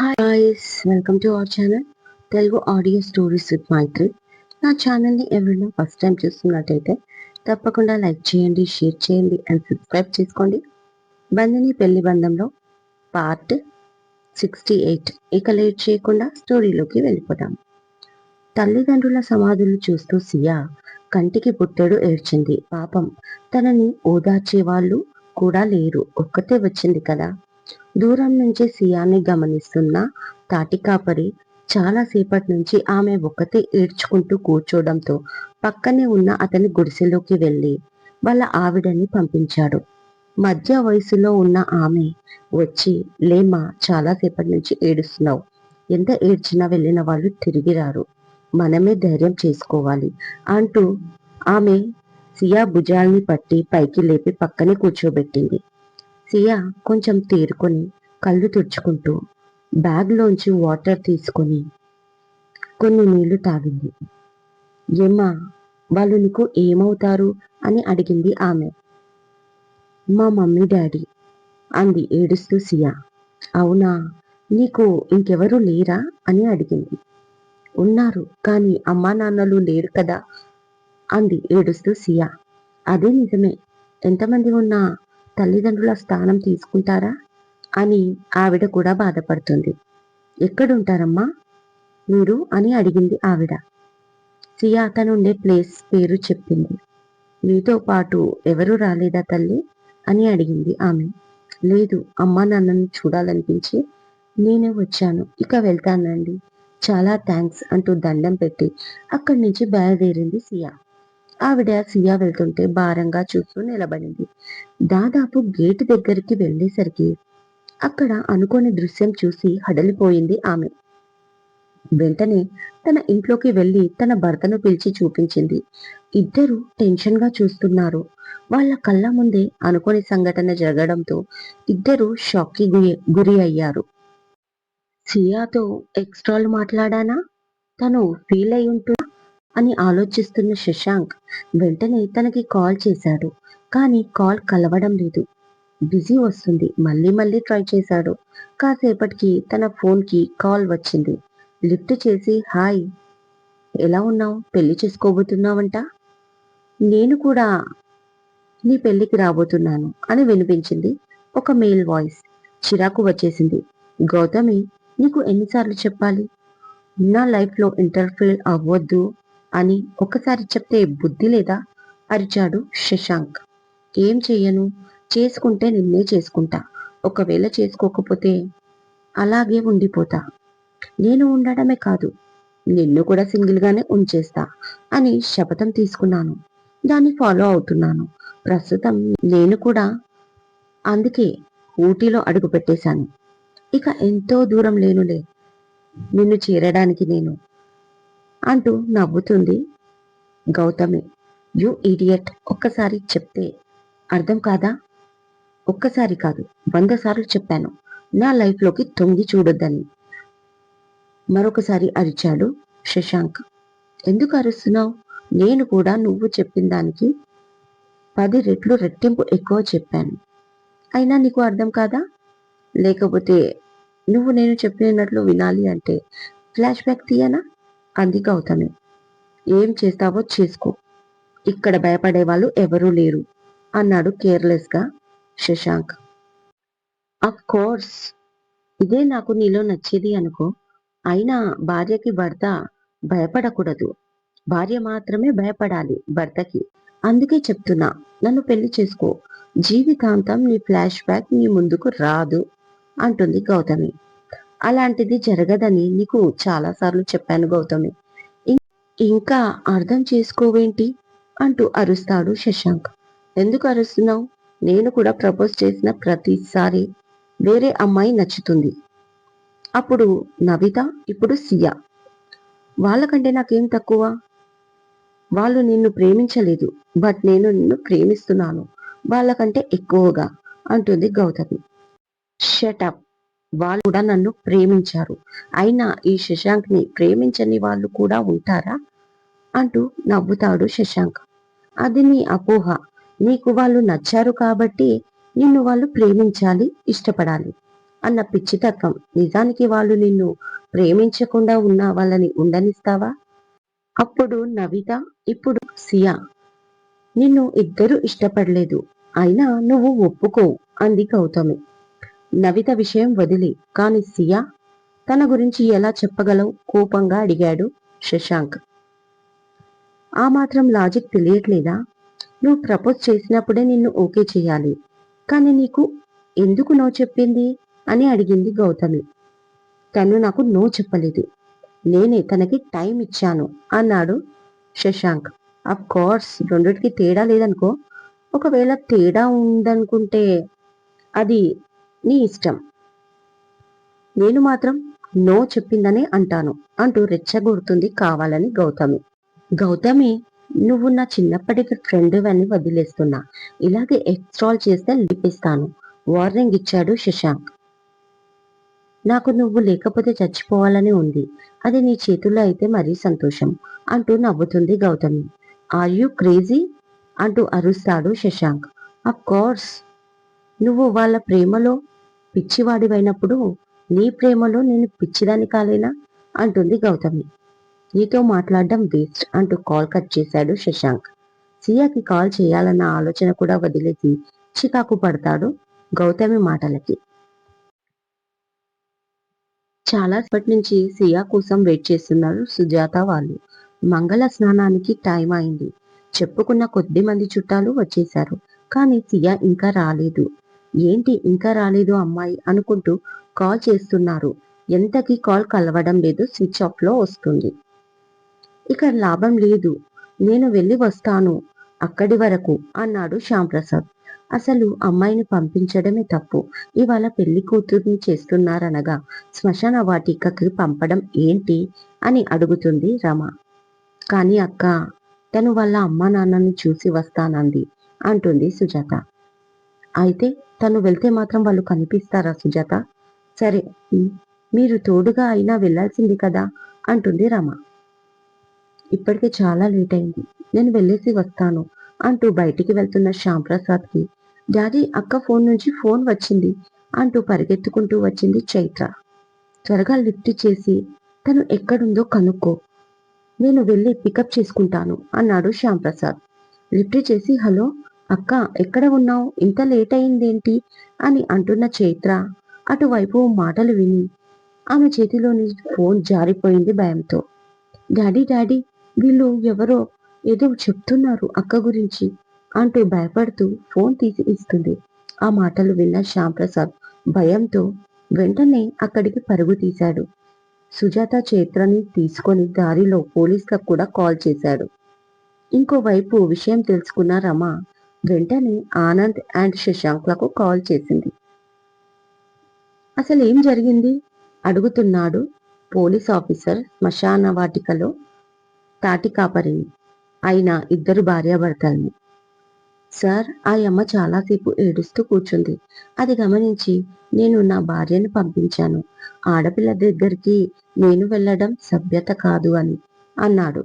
Hi guys welcome to our channel Telugu audio stories with Maithri నా ఛానల్ని ఎవరైనా first time చూస్తున్నట్టయితే తప్పకుండా లైక్ చేయండి షేర్ చేయండి అండ్ సబ్స్క్రైబ్ చేసుకోండి. బంధిని పెళ్ళి బంధంలో పార్ట్ సిక్స్టీ ఎయిట్ ఇక లేట్ చేయకుండా స్టోరీలోకి వెళ్ళిపోదాం. తల్లిదండ్రుల సమాధులు చూస్తూ సియా కంటికి పుట్టెడు ఏడ్చింది. పాపం తనని ఓదార్చే వాళ్ళు కూడా లేరు. ఒక్కతే వచ్చింది కదా. దూరం నుంచి సియాన్ని గమనిస్తున్న తాటికాపరి చాలాసేపటి నుంచి ఆమె ఒక్కతే ఏడ్చుకుంటూ కూర్చోవడంతో పక్కనే ఉన్న అతని గుడిసెలోకి వెళ్ళి వాళ్ళ ఆవిడని పంపించాడు. మధ్య వయసులో ఉన్న ఆమె వచ్చి లేమా చాలాసేపటి నుంచి ఏడుస్తున్నావు. ఎంత ఏడ్చినా వెళ్ళిన వాళ్ళు తిరిగి రారు. మనమే ధైర్యం చేసుకోవాలి అంటూ ఆమె సియా భుజాల్ని పట్టి పైకి లేపి పక్కనే కూర్చోబెట్టింది. సియా కొంచెం తేరుకొని కళ్ళు తుడుచుకుంటూ బ్యాగ్లోంచి వాటర్ తీసుకొని కొన్ని నీళ్ళు తాగింది. ఏమ్మా వాళ్ళు నీకు ఏమవుతారు? అని అడిగింది ఆమె. మా మమ్మీ డాడీ అంది ఏడుస్తూ సియా. అవునా నీకు ఇంకెవరు లేరా? అని అడిగింది. ఉన్నారు కానీ అమ్మా నాన్నలు లేరు కదా అంది ఏడుస్తూ సియా. అదే నిజమే. ఎంతమంది ఉన్నా తల్లిదండ్రుల స్థానం తీసుకుంటారా? అని ఆవిడ కూడా బాధపడుతుంది. ఎక్కడుంటారమ్మా? మీరు అని అడిగింది ఆవిడ. సియా అతనుండే ప్లేస్ పేరు చెప్పింది. మీతో పాటు ఎవరు రాలేదా తల్లి? అని అడిగింది ఆమె. లేదు అమ్మా నాన్నను చూడాలనిపించి నేనే వచ్చాను. ఇక వెళ్తానండి. చాలా థ్యాంక్స్ అంటూ దండం పెట్టి అక్కడి నుంచి బయలుదేరింది సియా. ఆవిడ సియా వెళ్తుంటే భారంగా చూస్తూ నిలబడింది. దాదాపు గేటు దగ్గరికి వెళ్ళేసరికి అక్కడ అనుకోని దృశ్యం చూసి హడలిపోయింది ఆమె. వెంటనే తన ఇంట్లోకి వెళ్ళి తన భర్తను పిలిచి చూపించింది. ఇద్దరు టెన్షన్గా చూస్తున్నారు. వాళ్ళ కళ్ళ ముందే అనుకోని సంఘటన జరగడంతో ఇద్దరు షాక్కి గురి అయ్యారు. సియాతో ఎక్స్ట్రాలు మాట్లాడానా? తను ఫీల్ అయి ఉంటున్నా అని ఆలోచిస్తున్న శశాంక్ వెంటనే తనకి కాల్ చేశాడు. కానీ కాల్ కలవడం లేదు. బిజీ వస్తుంది. మళ్ళీ మళ్ళీ ట్రై చేశాడు. కాసేపటికి తన ఫోన్కి కాల్ వచ్చింది. లిఫ్ట్ చేసి హాయ్ ఎలా ఉన్నావు? పెళ్ళి చేసుకోబోతున్నావంట? నేను కూడా నీ పెళ్ళికి రాబోతున్నాను అని వినిపించింది ఒక మెయిల్ వాయిస్. చిరాకు వచ్చేసింది. గౌతమి నీకు ఎన్నిసార్లు చెప్పాలి? నా లైఫ్లో ఇంటర్ఫీర్ అవ్వద్దు అని ఒకసారి చెప్తే బుద్ధి లేదా? అరిచాడు శశాంక్. ఏం చెయ్యను? చేసుకుంటే నిన్నే చేసుకుంటా. ఒకవేళ చేసుకోకపోతే అలాగే ఉండిపోతా. నేను ఉండడమే కాదు నిన్ను కూడా సింగిల్గానే ఉంచేస్తా అని శపథం తీసుకున్నాను. దాన్ని ఫాలో అవుతున్నాను. ప్రస్తుతం నేను కూడా అందుకే ఊటీలో అడుగు పెట్టేశాను. ఇక ఎంతో దూరం లేనులే నిన్ను చేరడానికి నేను అంటూ నవ్వుతుంది గౌతమి. యు ఈడియట్ ఒక్కసారి చెప్తే అర్థం కాదా? ఒక్కసారి కాదు వంద సార్లు చెప్పాను. నా లైఫ్లోకి తొంగి చూడొద్దని. మరొకసారి అరిచాడు శశాంక్. ఎందుకు అరుస్తున్నావు? నేను కూడా నువ్వు చెప్పిన దానికి పది రెట్లు రెట్టింపు ఎక్కువ చెప్పాను. అయినా నీకు అర్థం కాదా? లేకపోతే నువ్వు నేను చెప్పినట్లు వినాలి అంటే ఫ్లాష్ బ్యాక్ తీయనా? అంది గౌతమి. ఏం చేస్తావో చేసుకో. ఇక్కడ భయపడే వాళ్ళు ఎవరూ లేరు అన్నాడు కేర్లెస్గా శశాంక్. అఫ్ కోర్స్ ఇదే నాకు నీలో నచ్చేది అనుకో. అయినా భార్యకి భర్త భయపడకూడదు. భార్య మాత్రమే భయపడాలి భర్తకి. అందుకే చెప్తున్నా నన్ను పెళ్ళి చేసుకో. జీవితాంతం నీ ఫ్లాష్ బ్యాక్ నీ ముందుకు రాదు అంటుంది గౌతమి. అలాంటిది జరగదని నీకు చాలాసార్లు చెప్పాను గౌతమి. ఇంకా అర్థం చేసుకోవేంటి? అంటూ అరుస్తాడు శశాంక్. ఎందుకు అరుస్తున్నావు? నేను కూడా ప్రపోజ్ చేసిన ప్రతిసారి వేరే అమ్మాయి నచ్చుతుంది. అప్పుడు నవిత ఇప్పుడు సియా. వాళ్ళకంటే నాకేం తక్కువ? వాళ్ళు నిన్ను ప్రేమించలేదు బట్ నేను నిన్ను ప్రేమిస్తున్నాను. వాళ్ళకంటే ఎక్కువగా అంటుంది గౌతమి. షటప్ వాళ్ళు కూడా నన్ను ప్రేమించారు. అయినా ఈ శశాంక్ని ప్రేమించని వాళ్ళు కూడా ఉంటారా? అంటూ నవ్వుతాడు శశాంక్. అది నీ అపోహ. నీకు వాళ్ళు నచ్చారు కాబట్టి నిన్ను వాళ్ళు ప్రేమించాలి ఇష్టపడాలి అన్న పిచ్చితత్వం నిజానికి వాళ్ళు నిన్ను ప్రేమించకుండా ఉన్న వాళ్ళని ఉండనిస్తావా? అప్పుడు నవిత ఇప్పుడు సియా. నిన్ను ఇద్దరు ఇష్టపడలేదు. అయినా నువ్వు ఒప్పుకో అంది గౌతమి. నవిత విషయం వదిలి. కాని సియా తన గురించి ఎలా చెప్పగలవు? కోపంగా అడిగాడు శశాంక్. ఆ మాత్రం లాజిక్ తెలియట్లేదా? నువ్వు ప్రపోజ్ చేసినప్పుడే నిన్ను ఓకే చేయాలి. కానీ నీకు ఎందుకు నో చెప్పింది? అని అడిగింది గౌతమి. తను నాకు నో చెప్పలేదు. నేనే తనకి టైం ఇచ్చాను అన్నాడు శశాంక్. అఫ్ కోర్స్ రెండిటికి తేడా లేదనుకో ఒకవేళ తేడా ఉందనుకుంటే అది నీ ఇష్టం. నేను మాత్రం నో చెప్పిందనే అంటాను అంటూ రెచ్చగొడుతుంది కావాలని గౌతమి. గౌతమి నువ్వు నా చిన్నప్పటికి ఫ్రెండ్ అని వదిలేస్తున్నా. ఇలాగే ఎక్స్ట్రాల్ చేస్తే లిపిస్తాను. వార్నింగ్ ఇచ్చాడు శశాంక్. నాకు నువ్వు లేకపోతే చచ్చిపోవాలని ఉంది. అది నీ చేతుల్లో అయితే మరీ సంతోషం అంటూ నవ్వుతుంది గౌతమి. ఆర్ యూ క్రేజీ అంటూ అరుస్తాడు శశాంక్. అఫ్ కోర్స్ నువ్వు వాళ్ళ ప్రేమలో పిచ్చివాడివైనప్పుడు నీ ప్రేమలో నేను పిచ్చిదాని కాలేనా? అంటుంది గౌతమి. నీతో మాట్లాడడం వేస్ట్ అంటూ కాల్ కట్ చేశాడు శశాంక్. సియాకి కాల్ చేయాలన్న ఆలోచన కూడా వదిలేసి చికాకు పడతాడు గౌతమి మాటలకి. చాలాసేపటి నుంచి సియా కోసం వెయిట్ చేస్తున్నారు సుజాత వాళ్ళు. మంగళ స్నానానికి టైం అయింది. చెప్పుకున్న కొద్ది మంది చుట్టాలు వచ్చేశారు. కానీ సియా ఇంకా రాలేదు. ఏంటి ఇంకా రాలేదు అమ్మాయి అనుకుంటూ కాల్ చేస్తున్నారు. ఎంతకి కాల్ కలవడం లేదు స్విచ్ ఆఫ్లో వస్తుంది. ఇక లాభం లేదు. నేను వెళ్ళి వస్తాను. అక్కడి వరకు అన్నాడు శ్యాంప్రసాద్. అసలు అమ్మాయిని పంపించడమే తప్పు. ఇవాళ పెళ్ళి కూతుర్ని చేస్తున్నారనగా శ్మశాన వాటికకి పంపడం ఏంటి అని అడుగుతుంది రమ. కానీ అక్క తను వాళ్ళ అమ్మా నాన్నని చూసి వస్తానంది అంటుంది సుజాత. అయితే తను వెళ్తే మాత్రం వాళ్ళు కనిపిస్తారా సుజాత? సరే మీరు తోడుగా అయినా వెళ్ళాల్సింది కదా అంటుంది రమ. ఇప్పటికే చాలా లేట్ అయింది. నేను వెళ్ళేసి వస్తాను అంటూ బయటికి వెళ్తున్న శ్యాంప్రసాద్కి డాడీ అక్క ఫోన్ నుంచి ఫోన్ వచ్చింది అంటూ పరిగెత్తుకుంటూ వచ్చింది చైత్ర. త్వరగా లిఫ్ట్ చేసి తను ఎక్కడుందో కనుక్కో. నేను వెళ్ళి పికప్ చేసుకుంటాను అన్నాడు శ్యాంప్రసాద్ లిఫ్ట్ చేసి హలో అక్క ఎక్కడ ఉన్నావు? ఇంత లేట్ అయిందేంటి? అని అంటున్న చైత్ర అటువైపు మాటలు విని ఆమె చేతిలోని ఫోన్ జారిపోయింది భయంతో. డాడీ డాడీ వీళ్ళు ఎవరో ఏదో చెప్తున్నారు అక్క గురించి అంటూ భయపడుతూ ఫోన్ తీసి ఇస్తుంది. ఆ మాటలు విన్న శ్యాంప్రసాద్ భయంతో వెంటనే అక్కడికి పరుగు తీశాడు. సుజాత చేత్రని తీసుకొని దారిలో పోలీసులకు కూడా కాల్ చేశాడు. ఇంకోవైపు విషయం తెలుసుకున్న రమ వెంటనే ఆనంద్ అండ్ శశాంక్లకు కాల్ చేసింది. అసలు ఏం జరిగింది? అడుగుతున్నాడు పోలీస్ ఆఫీసర్ శ్మశాన వాటికలో తాటి కాపరిని. అయిన ఇద్దరు భార్యాభర్తల్ని. సార్ ఆ అమ్మ చాలాసేపు ఏడుస్తూ కూర్చుంది. అది గమనించి నేను నా భార్యను పంపించాను. ఆడపిల్ల దగ్గరికి నేను వెళ్ళడం సభ్యత కాదు అని అన్నాడు.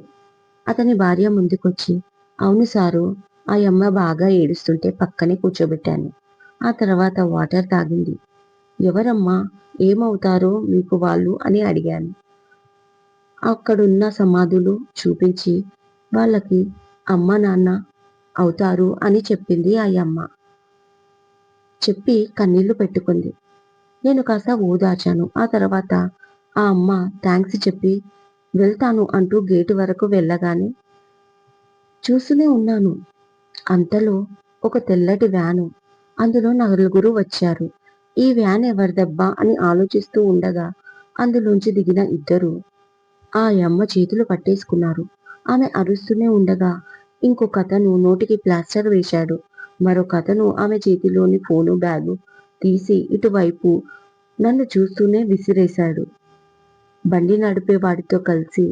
అతని భార్య ముందుకొచ్చి అవును సారు ఆ అమ్మ బాగా ఏడుస్తుంటే పక్కనే కూర్చోబెట్టాను. ఆ తర్వాత వాటర్ తాగింది. ఎవరమ్మా ఏమవుతారో మీకు వాళ్ళు అని అడిగాను. అక్కడున్న సమాధులు చూపించి వాళ్ళకి అమ్మ నాన్న అవుతారు అని చెప్పింది ఆ అమ్మ చెప్పి కన్నీళ్ళు పెట్టుకుంది. నేను కాస్త ఊదాచాను. ఆ తర్వాత ఆ అమ్మ థ్యాంక్స్ చెప్పి వెళ్తాను అంటూ గేటు వరకు వెళ్ళగానే చూస్తూనే ఉన్నాను. అంతలో ఒక తెల్లటి వ్యాను అందులో నలుగురు వచ్చారు. ఈ వ్యాన్ ఎవరిదబ్బా అని ఆలోచిస్తూ ఉండగా అందులోంచి దిగిన ఇద్దరు ఆ అమ్మ చేతులు పట్టేసుకున్నారు. ఆమె అరుస్తూనే ఉండగా ఇంకొక అతను నోటికి ప్లాస్టర్ వేశాడు. మరొక అతను ఆమె చేతిలోని ఫోను బ్యాగు తీసి ఇటువైపు నన్ను చూస్తూనే విసిరేశాడు. బండి నడిపే వాడితో కలిసి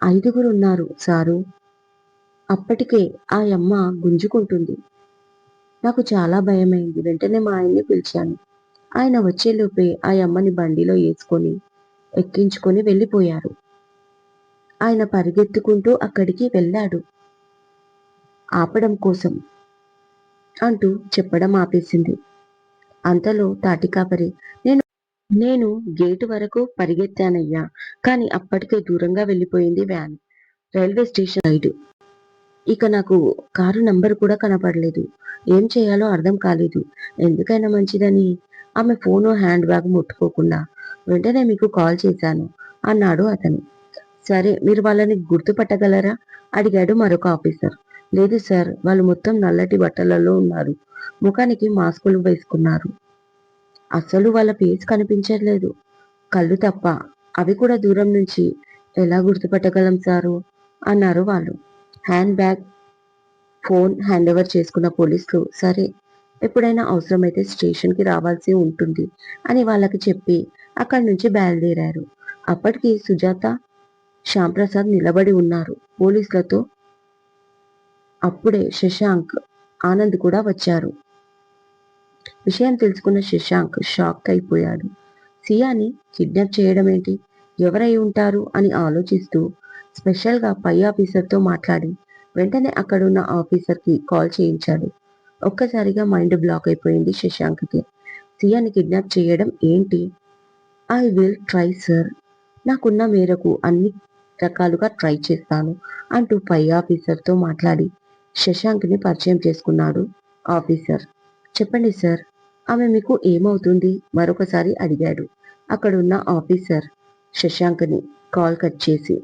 ఐదుగురున్నారు సారు. అప్పటికే ఆ అమ్మ గుంజుకుంటుంది. నాకు చాలా భయమైంది. వెంటనే మా ఆయన్ని పిలిచాను. ఆయన వచ్చేలోపే ఆ అమ్మని బండిలో వేసుకొని ఎక్కించుకొని వెళ్ళిపోయారు. ఆయన పరిగెత్తుకుంటూ అక్కడికి వెళ్ళాడు. ఆపడం కోసం అంటూ చెప్పడం ఆపేసింది. అంతలో తాటికాపరి నేను నేను గేటు వరకు పరిగెత్తానయ్యా కానీ అప్పటికే దూరంగా వెళ్ళిపోయింది వ్యాన్ రైల్వే స్టేషన్ ఐదు ఇక నాకు కారు నంబర్ కూడా కనపడలేదు. ఏం చేయాలో అర్థం కాలేదు. ఎందుకైనా మంచిదని? ఆమె ఫోను హ్యాండ్ బ్యాగ్ ముట్టుకోకుండా వెంటనే మీకు కాల్ చేశాను అన్నాడు అతను. సరే మీరు వాళ్ళని గుర్తుపట్టగలరా? అడిగాడు మరొక ఆఫీసర్. లేదు సార్ వాళ్ళు మొత్తం నల్లటి బట్టలలో ఉన్నారు. ముఖానికి మాస్కులు వేసుకున్నారు. అస్సలు వాళ్ళ ఫేస్ కనిపించట్లేదు. కళ్ళు తప్ప. అవి కూడా దూరం నుంచి. ఎలా గుర్తుపట్టగలం సారు? అన్నారు వాళ్ళు. Hand bag phone hand over చేసుకున్న పోలీసులు. సరే ఎప్పుడైనా అవసరమైతే స్టేషన్కి రావాల్సి ఉంటుంది అని వాళ్ళకి చెప్పి అక్కడి నుంచి బయలుదేరారు. అప్పటికి సుజాత శ్యాంప్రసాద్ నిలబడి ఉన్నారు. పోలీసులతో అప్పుడే శశాంక్ ఆనంద్ కూడా వచ్చారు. విషయం తెలుసుకున్న శశాంక్ షాక్ అయిపోయాడు. సియాని కిడ్నాప్ చేయడం ఏంటి? ఎవరై ఉంటారు? అని ఆలోచిస్తూ స్పెషల్గా పై ఆఫీసర్తో మాట్లాడి వెంటనే అక్కడున్న ఆఫీసర్కి కాల్ చేయించాడు. ఒక్కసారిగా మైండ్ బ్లాక్ అయిపోయింది శశాంక్కి. సియాని కిడ్నాప్ చేయడం ఏంటి? I will try sir. నాకున్న మేరకు అన్ని రకాలుగా ట్రై చేస్తాను అంటూ పై ఆఫీసర్తో మాట్లాడి శశాంక్ని పరిచయం చేసుకున్నాడు ఆఫీసర్. చెప్పండి సార్. ఆమె మీకు ఏమవుతుంది? మరొకసారి అడిగాడు అక్కడున్న ఆఫీసర్ శశాంక్ని కాల్ కట్ చేసి.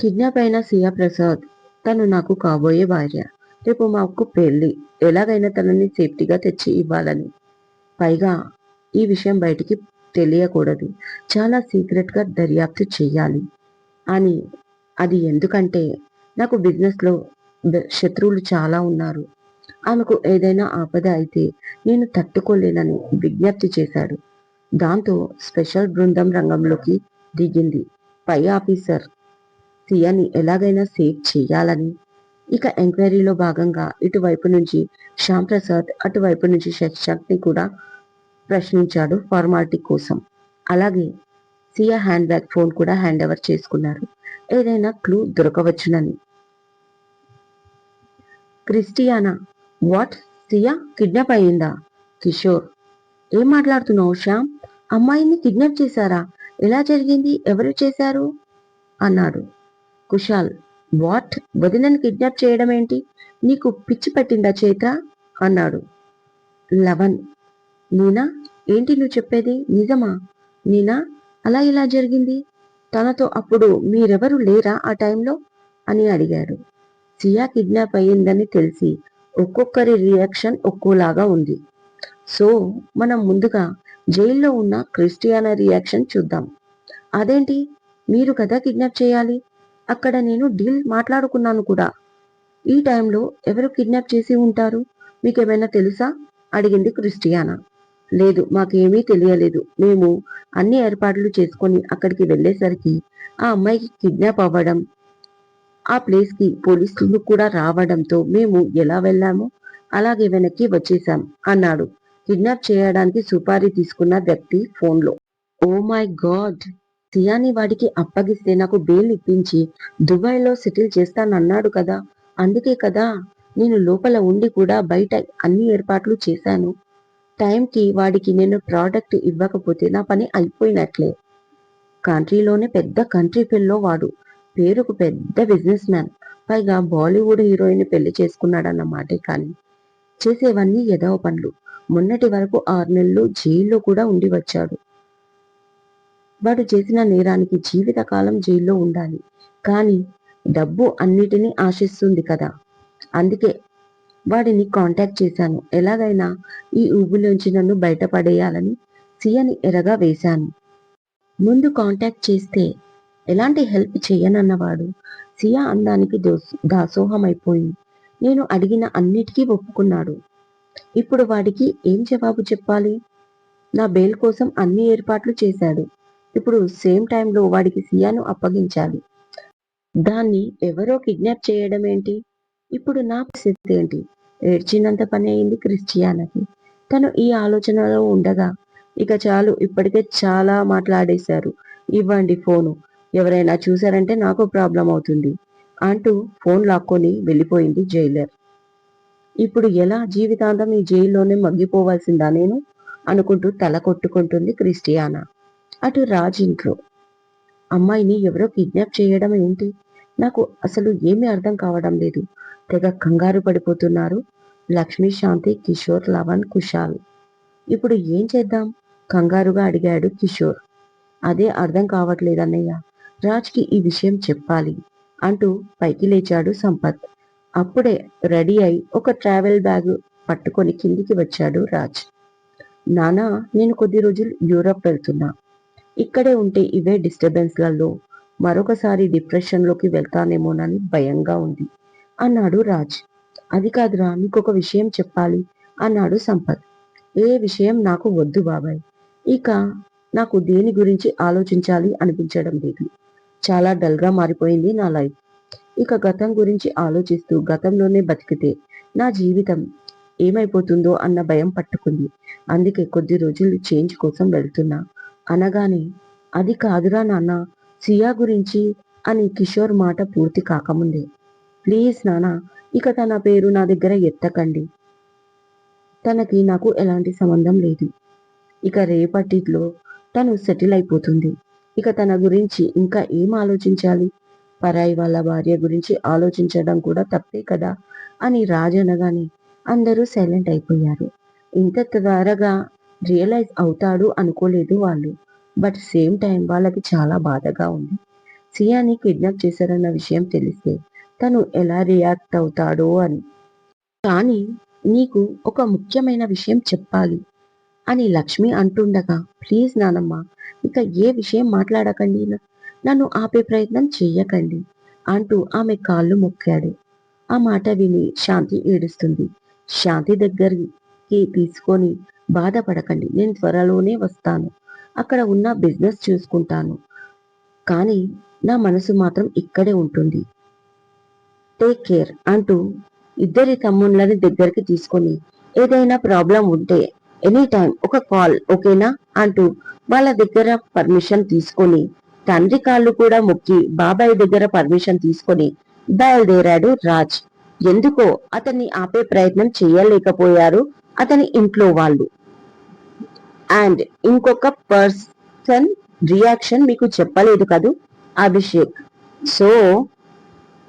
కిడ్నాప్ అయిన సియా ప్రసాద్ తను నాకు కాబోయే భార్య. రేపు మాకు పెళ్ళి ఎలాగైనా తనని సేఫ్టీగా తెచ్చి ఇవ్వాలని. పైగా ఈ విషయం బయటికి తెలియకూడదు. చాలా సీక్రెట్గా దర్యాప్తు చేయాలి అని. అది ఎందుకంటే నాకు బిజినెస్లో శత్రువులు చాలా ఉన్నారు. ఆమెకు ఏదైనా ఆపద అయితే నేను తట్టుకోలేనని విజ్ఞప్తి చేశాడు. దాంతో స్పెషల్ బృందం రంగంలోకి దిగింది. పై ఆఫీసర్ సియాని ఎలాగైనా సేవ్ చేయాలని ఇక ఎంక్వైరీలో భాగంగా ఇటువైపు నుంచి శ్యామ్ ప్రసాద్ అటువైపు నుంచి శశాంక్ని కూడా ప్రశ్నించాడు ఫార్మాలిటీ కోసం. అలాగే సియా హ్యాండ్ బ్యాగ్ ఫోన్ కూడా హ్యాండ్ ఓవర్ చేసుకున్నారు. ఏదైనా clue దొరకవచ్చునని. Christiana what? Chia kidnap అయ్యిందా? కిషోర్ ఏం మాట్లాడుతున్నావు శ్యామ్? అమ్మాయిని కిడ్నాప్ చేశారా? ఎలా జరిగింది? ఎవరు చేశారు? అన్నాడు కుషాల్ వాట్? వదినని కిడ్నాప్ చేయడం ఏంటి? నీకు పిచ్చి పట్టిందా చేత? అన్నాడు. లవన్ నీనా? ఏంటి నువ్వు చెప్పేది? నిజమా? నీనా? అలా ఇలా జరిగింది? తనతో అప్పుడు మీరెవరు లేరా ఆ టైంలో? అని అడిగాడు. సియా కిడ్నాప్ అయ్యిందని తెలిసి ఒక్కొక్కరి రియాక్షన్ ఒక్కోలాగా ఉంది. సో మనం ముందుగా జైల్లో ఉన్న క్రిస్టియానా రియాక్షన్ చూద్దాం. అదేంటి? మీరు కదా కిడ్నాప్ చేయాలి? అక్కడ నేను డీల్ మాట్లాడుకున్నాను కూడా. ఈ టైంలో ఎవరు కిడ్నాప్ చేసి ఉంటారు? మీకేమైనా తెలుసా? అడిగింది క్రిస్టియానా. లేదు మాకేమీ తెలియలేదు. మేము అన్ని ఏర్పాట్లు చేసుకొని అక్కడికి వెళ్ళేసరికి ఆ అమ్మాయికి కిడ్నాప్ అవ్వడం ఆ ప్లేస్కి పోలీసులు కూడా రావడంతో మేము ఎలా వెళ్ళామో అలాగే వెనక్కి వచ్చేసాం అన్నాడు. కిడ్నాప్ చేయడానికి సుపారీ తీసుకున్న వ్యక్తి ఫోన్లో. Oh my God! సియాని వాడికి అప్పగిస్తే నాకు బెయిల్ ఇప్పించి దుబాయ్లో సెటిల్ చేస్తానన్నాడు కదా. అందుకే కదా నేను లోపల ఉండి కూడా బయట అన్ని ఏర్పాట్లు చేశాను. టైంకి వాడికి నేను ప్రోడక్ట్ ఇవ్వకపోతే నా పని అయిపోయినట్లే. కంట్రీలోనే పెద్ద కంట్రీ పిల్లో వాడు. పేరుకు పెద్ద బిజినెస్ మ్యాన్. పైగా బాలీవుడ్ హీరోయిన్ పెళ్ళి చేసుకున్నాడన్న మాటే కానీ. చేసేవన్నీ ఎదవ పనులు మొన్నటి వరకు ఆరు నెలలు జైల్లో కూడా ఉండి వచ్చాడు. వాడు చేసిన నేరానికి జీవితకాలం జైల్లో ఉండాలి. కానీ డబ్బు అన్నిటినీ ఆశిస్తుంది కదా. అందుకే వాడిని కాంటాక్ట్ చేశాను. ఎలాగైనా ఈ ఊబిలోంచి నన్ను బయటపడేయాలని సియని ఎరగా వేశాను. ముందు కాంటాక్ట్ చేస్తే ఎలాంటి హెల్ప్ చేయనన్నవాడు సియా అందానికి దాసోహం అయిపోయింది నేను అడిగిన అన్నిటికీ ఒప్పుకున్నాడు. ఇప్పుడు వాడికి ఏం జవాబు చెప్పాలి? నా బెయిల్ కోసం అన్ని ఏర్పాట్లు చేశాడు. ఇప్పుడు సేమ్ టైంలో వాడికి సియాను అప్పగించాలి. దాన్ని ఎవరో కిడ్నాప్ చేయడం ఏంటి? ఇప్పుడు నా పరిస్థితి ఏంటి? ఏడ్చినంత పని అయింది క్రిస్టియానకి. తను ఈ ఆలోచనలో ఉండగా ఇక చాలు ఇప్పటికే చాలా మాట్లాడేశారు. ఇవ్వండి ఫోను. ఎవరైనా చూసారంటే నాకు ప్రాబ్లం అవుతుంది అంటూ ఫోన్ లాక్కొని వెళ్ళిపోయింది జైలర్. ఇప్పుడు ఎలా జీవితాంతం ఈ జైల్లోనే మగ్గిపోవాల్సిందా నేను? అనుకుంటూ తల కొట్టుకుంటుంది క్రిస్టియానా. అటు రాజ్ ఇంట్లో అమ్మాయిని ఎవరో కిడ్నాప్ చేయడం ఏంటి? నాకు అసలు ఏమీ అర్థం కావడం లేదు. తెగ కంగారు పడిపోతున్నారు. లక్ష్మీ శాంతి కిషోర్ లవన్ కుషాల్ ఇప్పుడు ఏం చేద్దాం? కంగారుగా అడిగాడు కిషోర్. అదే అర్థం కావట్లేదన్నయ్య. రాజ్కి ఈ విషయం చెప్పాలి అంటూ పైకి లేచాడు సంపత్. అప్పుడే రెడీ అయి ఒక ట్రావెల్ బ్యాగ్ పట్టుకొని కిందికి వచ్చాడు రాజ్. నానా నేను కొద్ది రోజులు యూరప్ వెళ్తున్నా. ఇక్కడే ఉంటే ఇవే డిస్టర్బెన్స్లలో. మరొకసారి డిప్రెషన్లోకి వెళ్తానేమోనని భయంగా ఉంది. అన్నాడు రాజ్. అది కాదురా నీకొక విషయం చెప్పాలి అన్నాడు సంపత్. ఏ విషయం నాకు వద్దు బాబాయ్. ఇక నాకు దేని గురించి ఆలోచించాలి అనిపించడం లేదు. చాలా డల్గా మారిపోయింది నా లైఫ్. ఇక గతం గురించి ఆలోచిస్తూ గతంలోనే బతికితే నా జీవితం ఏమైపోతుందో అన్న భయం పట్టుకుంది. అందుకే కొద్ది రోజులు చేంజ్ కోసం వెళ్తున్నా. అనగానే అది కాదురా నాన్న సియా గురించి అని కిషోర్ మాట పూర్తి కాకముందే. ప్లీజ్ నాన్న ఇక తన పేరు నా దగ్గర ఎత్తకండి. తనకి నాకు ఎలాంటి సంబంధం లేదు. ఇక రేపటిలో తను సెటిల్ అయిపోతుంది. ఇక తన గురించి ఇంకా ఏం ఆలోచించాలి? పరాయి వాళ్ళ భార్య గురించి ఆలోచించడం కూడా తప్పే కదా? అని రాజనగానే అందరూ సైలెంట్ అయిపోయారు. ఇంత త్వరగా రియలైజ్ అవుతాడు అనుకోలేదు వాళ్ళు. బట్ సేమ్ టైం వాళ్ళకి చాలా బాధగా ఉంది. సియాని కిడ్నాప్ చేశారన్న విషయం తెలిస్తే తను ఎలా రియాక్ట్ అవుతాడో అని. కానీ నీకు ఒక ముఖ్యమైన విషయం చెప్పాలి అని లక్ష్మి అంటుండగా ప్లీజ్ నానమ్మ ఇక ఏ విషయం మాట్లాడకండి. నన్ను ఆపే ప్రయత్నం చెయ్యకండి అంటూ ఆమె కాళ్ళు మొక్కాడు. ఆ మాట విని శాంతి ఏడుస్తుంది. శాంతి దగ్గరికి తీసుకొని బాధపడకండి. నేను త్వరలోనే వస్తాను. అక్కడ ఉన్న బిజినెస్ చూసుకుంటాను. కానీ నా మనసు మాత్రం ఇక్కడే ఉంటుంది. టేక్ కేర్ అంటూ ఇద్దరి తమ్ముళ్ళని దగ్గరికి తీసుకొని ఏదైనా ప్రాబ్లం ఉంటే ఎనీ టైం ఒక కాల్ ఓకేనా అంటూ వాళ్ళ దగ్గర పర్మిషన్ తీసుకొని తండ్రి కాళ్ళు కూడా మొక్కి బాబాయ్ దగ్గర పర్మిషన్ తీసుకొని బయలుదేరాడు రాజ్. ఎందుకో అతన్ని ఆపే ప్రయత్నం చేయలేకపోయారు అతని ఇంట్లో వాళ్ళు. అండ్ ఇంకొక పర్సన్ రియాక్షన్ మీకు చెప్పలేదు కదూ? Abhishek. So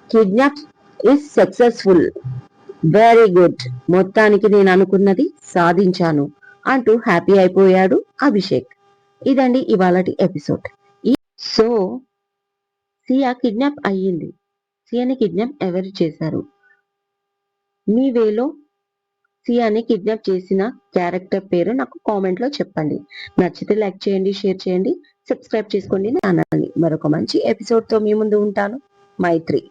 kidnap is successful very good మొత్తానికి నేను అనుకున్నది సాధించాను అంటూ హ్యాపీ అయిపోయాడు అభిషేక్. ఇదండి ఇవాళటి ఎపిసోడ్ సో సియా కిడ్నాప్ అయ్యింది. సియాని కిడ్నాప్ ఎవరు చేశారు? మీ వేలో సియాని కిడ్నాప్ చేసిన క్యారెక్టర్ పేరు నాకు కామెంట్లో చెప్పండి. నచ్చితే లైక్ చేయండి షేర్ చేయండి సబ్స్క్రైబ్ చేసుకోండి నా ఛానల్ని మరొక మంచి ఎపిసోడ్తో మీ ముందు ఉంటాను. మైత్రి.